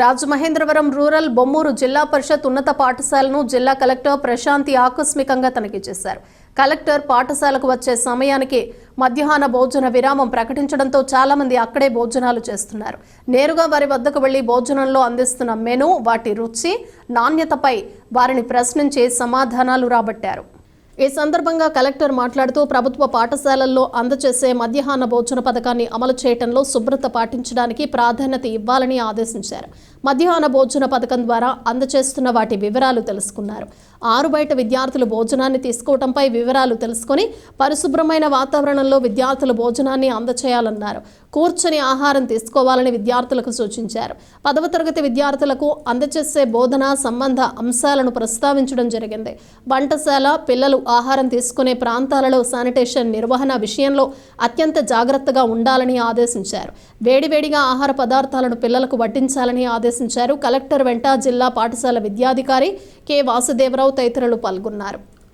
Rajamahendravaram rural Bommuru జిల్లా పరిషత్ ఉన్నత పాఠశాలను జిల్లా కలెక్టర్ ప్రశాంతి ఆకస్మికంగా తనిఖీ చేశారు. కలెక్టర్ పాఠశాలకు వచ్చే సమయానికి మధ్యాహ్న భోజన విరామం ప్రకటించడంతో చాలా మంది అక్కడే భోజనాలు చేస్తున్నారు. నేరుగా వారి వద్దకు వెళ్ళి భోజనంలో అందిస్తున్న మెను వాటి రుచి నాణ్యతపై వారిని ప్రశ్నించి సమాధానాలు రాబట్టారు. ఈ సందర్భంగా కలెక్టర్ మాట్లాడుతూ ప్రభుత్వ పాఠశాలల్లో అందజేసే మధ్యాహ్న భోజన పథకాన్ని అమలు చేయడంలో శుభ్రత పాటించడానికి ప్రాధాన్యత ఇవ్వాలని ఆదేశించారు. మధ్యాహ్న భోజన పథకం ద్వారా అందజేస్తున్న వాటి వివరాలు తెలుసుకున్నారు. ఆరు బయట విద్యార్థులు భోజనాన్ని తీసుకోవడంపై వివరాలు తెలుసుకొని పరిశుభ్రమైన వాతావరణంలో విద్యార్థులు భోజనాన్ని అందచేయాలన్నారు. కూర్చొని ఆహారం తీసుకోవాలని విద్యార్థులకు సూచించారు. పదవ తరగతి విద్యార్థులకు అందచేసే బోధన సంబంధ అంశాలను ప్రస్తావించడం జరిగింది. వంటశాల పిల్లలు ఆహారం తీసుకునే ప్రాంతాలలో శానిటేషన్ నిర్వహణ విషయంలో అత్యంత జాగ్రత్తగా ఉండాలని ఆదేశించారు. వేడివేడిగా ఆహార పదార్థాలను పిల్లలకు వడ్డించాలని ఆదేశించారు. కలెక్టర్ వెంట జిల్లా పాఠశాల విద్యాధికారి కె. వాసుదేవరావు తదితరులు పాల్గొన్నారు.